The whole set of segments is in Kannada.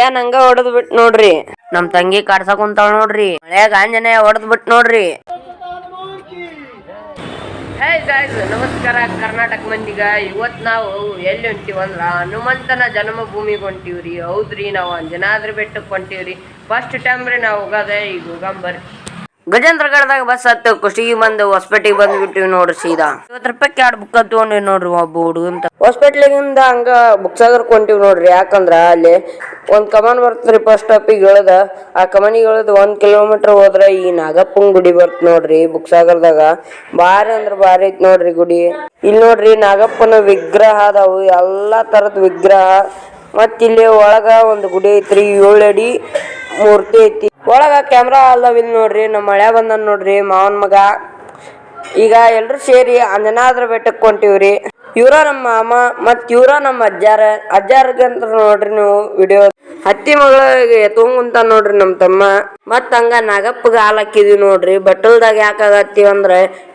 ಮಳೆಯ ನಂಗ ಹೊಡೆದ್ ಬಿಟ್ ನೋಡ್ರಿ. ನಮ್ ತಂಗಿ ಕಾಡ್ಸಕ್ ನೋಡ್ರಿ. ಮಳೆಯಾಗ ಆಂಜನೇಯ ಹೊಡೆದ್ ಬಿಟ್ ನೋಡ್ರಿ. ಹೇ ಗಾಯ್ಸ್ ನಮಸ್ಕಾರ. ಕರ್ನಾಟಕ ಮಂದಿಗ, ಇವತ್ ನಾವು ಎಲ್ಲಿ ಹೊಂಟಿವಂದ್ರ ಹನುಮಂತನ ಜನ್ಮಭೂಮಿಗೆ ಹೊಂಟಿವ್ರಿ. ಹೌದ್ರಿ, ನಾವು ಅಂಜನಾದ್ರಿ ಬೆಟ್ಟಕ್ಕೆ ಹೊಂಟಿವ್ರಿ. ಫಸ್ಟ್ ಟೈಮ್ ರೀ ನಾವು ಹೋಗದ, ಈಗ ಹೋಗಂಬರ್ರಿ. ಗಜೇಂದ್ರಗಢದಾಗ ಬಸ್ ಹತ್ತು ಕುಷ್ಟಗಿ ಬಂದು ಹೊಸಪೇಟೆಗೆ ಬಂದ್ಬಿಟ್ಟಿವಿ ನೋಡ್ರಿ ಸೀದಾ. ಐವತ್ತು ರೂಪಾಯಿ ಎರಡು ಬುಕ್ ತಗೊಂಡಿವಿ ನೋಡ್ರಿ ಒಬ್ಬ ಹುಡುಗಂತ ಹಾಸ್ಪಿಟ್ಲಿಗಿಂದ ಹಂಗ ಬುಕ್ ಸಾಗರ್ ಕೊಂಟಿವಿ ನೋಡ್ರಿ, ಯಾಕಂದ್ರ ಅಲ್ಲಿ ಒಂದ್ ಕಮಾನ್ ಬರ್ತದ್ರಿ ಫಸ್ಟ್ ಸ್ಟಾಪಿಗೆ ಇಳದ, ಆ ಕಮಾನಿಗೆ ಇಳದ ಒಂದ್ ಕಿಲೋಮೀಟರ್ ಹೋದ್ರ ಈ ನಾಗಪ್ಪನ್ ಗುಡಿ ಬರ್ತ ನೋಡ್ರಿ ಬುಕ್ ಸಾಗರದಾಗ. ಬಾರಿ ಅಂದ್ರ ಬಾರಿ ಐತಿ ನೋಡ್ರಿ ಗುಡಿ. ಇಲ್ಲಿ ನೋಡ್ರಿ ನಾಗಪ್ಪನ ವಿಗ್ರಹ ಅದಾವು, ಎಲ್ಲಾ ತರದ ವಿಗ್ರಹ. ಮತ್ತಿಲ್ಲಿ ಒಳಗ ಒಂದು ಗುಡಿ ಐತ್ರಿ, ಏಳು ಅಡಿ ಮೂರ್ತಿ ಐತಿ. ಒಳಗ ಕ್ಯಾಮ್ರಾ ಅಲ್ಲವ್ ಇಲ್ಲಿ ನೋಡ್ರಿ ನಮ್ಮ ಮಳೆ ಬಂದನ್ ನೋಡ್ರಿ, ಮಾವನ್ ಮಗ. ಈಗ ಎಲ್ರು ಸೇರಿ ಅಂಜನಾದ್ರ ಬೆಟ್ಟಕ್ಕೆ ಹೊಂಟಿವ್ರಿ. ಇವ್ರ ನಮ್ಮ ಮಾಮ ಮತ್ ಇವ್ರ ನಮ್ಮ ಅಜ್ಜಾರ. ಅಜ್ಜಾರ್ಗಂತ ನೋಡ್ರಿ ನೀವು ವಿಡಿಯೋ ಹತ್ತಿ ಮಗಳ ತುಂಗುಂತ ನೋಡ್ರಿ ನಮ್ಮ ತಮ್ಮ. ಮತ್ ಹಂಗ ನಾಗಪ್ಪಗ ಹಾಲ್ ಹಾಕಿದ್ವಿ ನೋಡ್ರಿ. ಬಟ್ಟಲ್ದಾಗ ಯಾಕ ಆಗತ್ತೀವಿ ಅಂದ್ರ,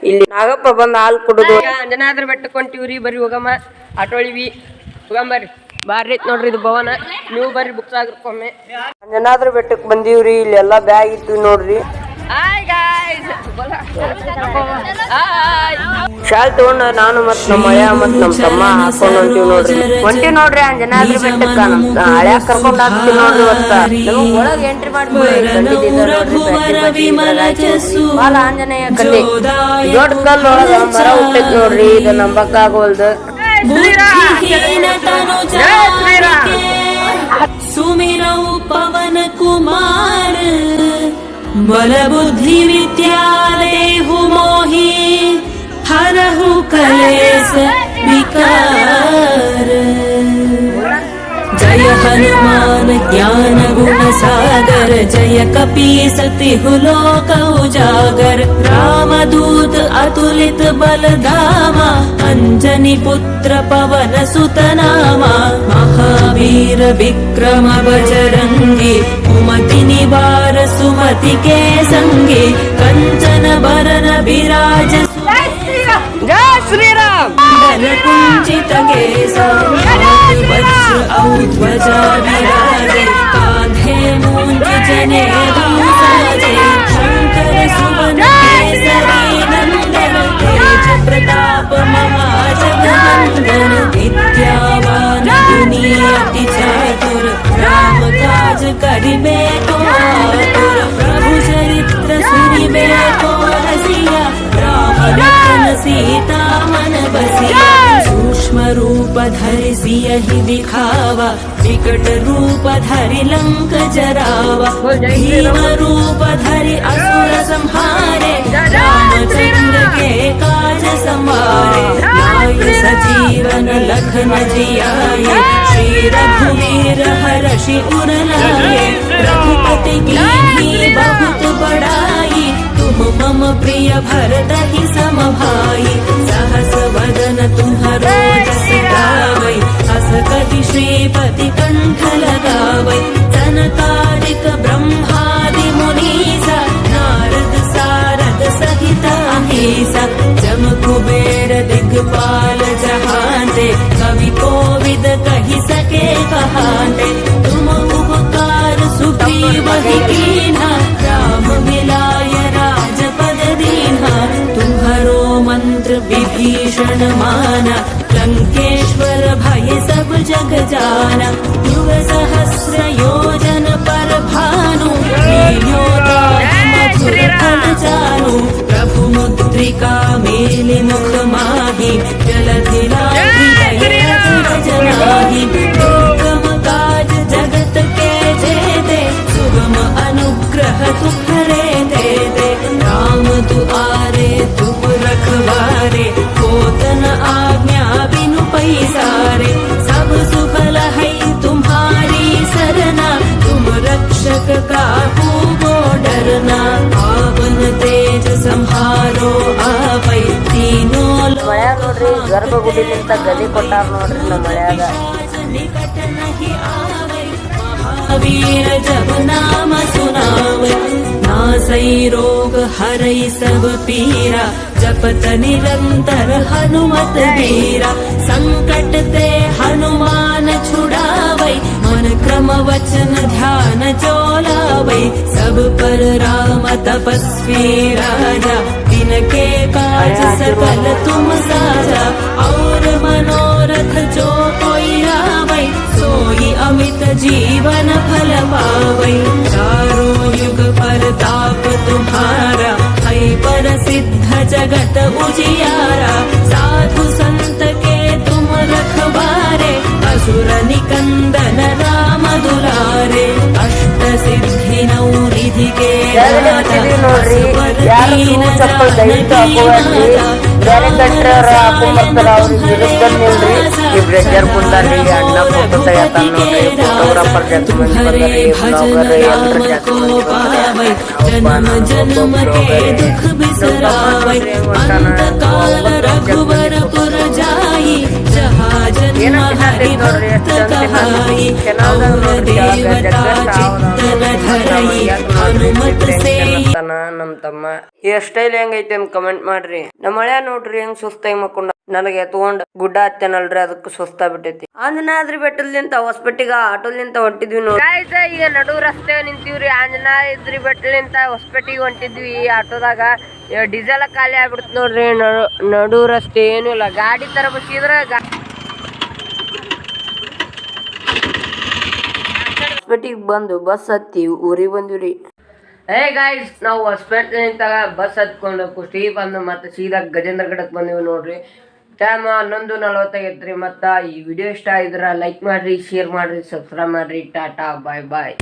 ಇಲ್ಲಿ ನಾಗಪ್ಪ ಬಂದ್ ಹಾಲ್ ಕುಡುದು. ಅಂಜನಾದ್ರ ಬೆಟ್ಟಕ್ಕೆ ಹೊಂಟಿವ್ರಿ ಬರೀ ಹೋಗಮ್ಮ. ಆಟೋಳಿವಿ ಹೋಗಂಬರ್ರಿ ಬಾರಿ ಐತ್ ನೋಡ್ರಿ ಇದು ಭವನ. ನೀವು ಬರ್ರಿ ಬುಕ್ ಆಗಿರ್ಕೊಮ್ಮೆ ಏನಾದ್ರೂ ಬೆಟ್ಟಕ್ಕೆ ಬಂದೀವ್ರಿ ಇಲ್ಲಿ ಎಲ್ಲ ಬ್ಯಾಗ್ ಇತ್ತು ನೋಡ್ರಿ. ಶಾಲ್ ತಗೊಂಡ ನಾನು ಮತ್ ನಮ್ಮ ಅಯ್ಯ ಮತ್ ನಮ್ ತಮ್ಮ ಹಾಕೊಂಡ್ ಹೊಂಟಿವ್ ನೋಡ್ರಿ. ಹೊಂಟಿ ನೋಡ್ರಿ ಅಂಜನಾದ್ರಿ ಬೆಟ್ಟಕ್ಕ ನಮ್ ಹಳ್ಯಾಗ ಕರ್ಕೊಂಡ್ ಹಾಕ್ತಿವಿ ನೋಡ್ರಿ ಒತ್ತ ನಮಗ್ ಒಳಗ್ ಎಂಟ್ರಿ ಮಾಡ್ಕೊಳ್ಳಿ ಬಾಲ ಆಂಜನೇಯ ಕಲ್ಲಿ ದೊಡ್ಡ ಕಲ್ಲು ಒಳಗ ಮರ ಹುಟ್ಟೈತಿ ನೋಡ್ರಿ ಇದು बुद्धिहीन पवन कुमार बल बुद्धि विद्या देहु मोहि हरहु कलेस विकार जय हनुमान ज्ञान गुण सागर जय कपी सति लोक उजागर राम रामदूत तुलित बलधामा अञ्जनि पुत्र पवन सुतनामा महावीर विक्रम बजरंगी कुमति निवार सुमति के सङ्गे कञ्चन बरन विराज जय श्रीराम। कुञ्चित केसा औध्वजा विराजे कान्धे मूञ्ज जने चातुर राम काज करिबे को आतुर प्रभु चरित्र सुनिबे को रसिया राम लखन सीता मन बसिया। सूक्ष्म रूप धरि सियहि दिखावा। विकट रूप धरि लंक जरावा। भीम रूप धरि असुर संहारे। रामचंद्र के काज संवारे। लाय सजीवन लखन जिया श्री रघुवीर हर उर रघुपति की बहुत बड़ाई। तुम मम प्रिय भरत ही सम गजान युगसहस्रयो ನೋಡ್ರಿ ಗರ್ಭಗುಡಿಲಿಂತ ಗದಿ ಕೊಟ್ಟಾರ ನೋಡ್ರಿ ನಮ್ಮ ಮಳ್ಯಾಗ निकट नहीं आवे महावीर जब नाम सुनावे नासै रोग हरै सब पीरा जपत निरंतर हनुमत वीरा संकट ते हनुमान छुड़ावै मन क्रम राम वचन ध्यान जो लावै सब पर राम तपस्वी राजा दिन के काज सकल तुम जीवन फल पावै चारो युग परताप तुम्हारा। है प्रसिद्ध जगत उजियारा। साधु संत के तुम रखबारे असुर निकंदन राम दुलारे। अष्ट सिद्धि नौ रिधि के ಯಾರು ಶೂ ಚಪ್ಪಲ್ ದಯವಿಟ್ಟು ಹಾಕೋಳ್ರಿ ಬ್ಯಾರೆ ಕಟ್ರ ಹಾಕೊಂಬರ್ತಾರ ಅವ್ರಿಗೆ ವಿರುದ್ಧ ನಿಲ್ರಿ ಇಬ್ರೆ ಜರ್ ಕುಂದಾರಿ ಅಣ್ಣ ಫೋಟೋ ತೆಗಿತಾನ ನೋಡ್ರಿ ಫೋಟೋಗ್ರಾಫರ್ ಜಾಸ್ತಿ ಮಂದಿ ಬಂದಾರಿ ಬ್ಲಾಗರ್ ಎಲ್ಲರ ಜಾಸ್ತಿ ಮಂದಿ ಬಂದಾರಿ ಜನ್ಮ ಜನ್ಮ ಕೆ ದುಃಖ ಬಿಸರಾವೈ ಅಂತ ಕಾಲ ರಘುವರ ಪುರ ಜಾಯಿ ಜಹಾ ಜನ್ಮ ಹರಿ ಭಕ್ತ ಕಹಾಯಿ ಔರ ದೇವತಾ ಚಿತ್ತರ ಧರಯಿ ನಮ್ ತಮ್ಮ. ಈ ಸ್ಟೈಲ್ ಹೆಂಗೈತೆ ಅಂತ ಕಮೆಂಟ್ ಮಾಡ್ರಿ. ನಮ್ಮ ಹಳೆ ನೋಡ್ರಿ ಹೆಂಗ್ ಸುಸ್ತಾಗಿ ಮಕ್ಕೊಂಡ ನನಗೆ ಎತ್ಕೊಂಡ್ ಗುಡ್ಡ ಹತ್ತೇನಲ್ರಿ ಅದಕ್ಕೆ ಸುಸ್ತಾ ಬಿಟ್ಟೈತಿ. ಆಂಜನಾದ್ರಿ ಬೆಟ್ಟಲಿಂತ ಹೊಸಪೆಟ್ಟಿಗ ಆಟೋಲಿಂತ ಹೊಂಟಿದ್ವಿ ನೋಡಿ ಈಗ ನಡು ರಸ್ತೆ ನಿಂತೀವ್ರಿ. ಆಂಜನಾದ್ರಿ ಬೆಟ್ಟಲಿಂತ ಹೊಸಪೆಟ್ಟಿಗೆ ಹೊಂಟಿದ್ವಿ. ಈ ಆಟೋದಾಗ ಡೀಸೆಲ್ ಖಾಲಿ ಆಗ್ಬಿಡ್ತು ನೋಡ್ರಿ. ನಡು ನಡು ರಸ್ತೆ ಏನೂ ಇಲ್ಲ. ಗಾಡಿ ತರ ಬಸಿದ್ರ ಹೊಸಪೇಟಿಗೆ ಬಂದು ಬಸ್ ಹತ್ತಿ ಊರಿಗೆ ಬಂದಿವ್ರಿ ಹೇ ಗಾಯ್ಸ್ ನಾವು ಹೊಸಪೇಟೆ ನಿಂತ ಬಸ್ ಹತ್ಕೊಂಡು ಕುಷ್ಟಿ ಬಂದು ಮತ್ತೆ ಸೀದಾ ಗಜೇಂದ್ರ ಗಡಕ್ಕೆ ಬಂದಿವಿ ನೋಡ್ರಿ. ಟೈಮ್ ಹನ್ನೊಂದು ನಲವತ್ತೈತ್ರಿ ಮತ್ತು ಈ ವಿಡಿಯೋ ಇಷ್ಟ ಆಗಿದ್ರೆ ಲೈಕ್ ಮಾಡಿರಿ ಶೇರ್ ಮಾಡ್ರಿ ಸಬ್ಸ್ಕ್ರೈಬ್ ಮಾಡಿರಿ. ಟಾಟಾ ಬಾಯ್ ಬಾಯ್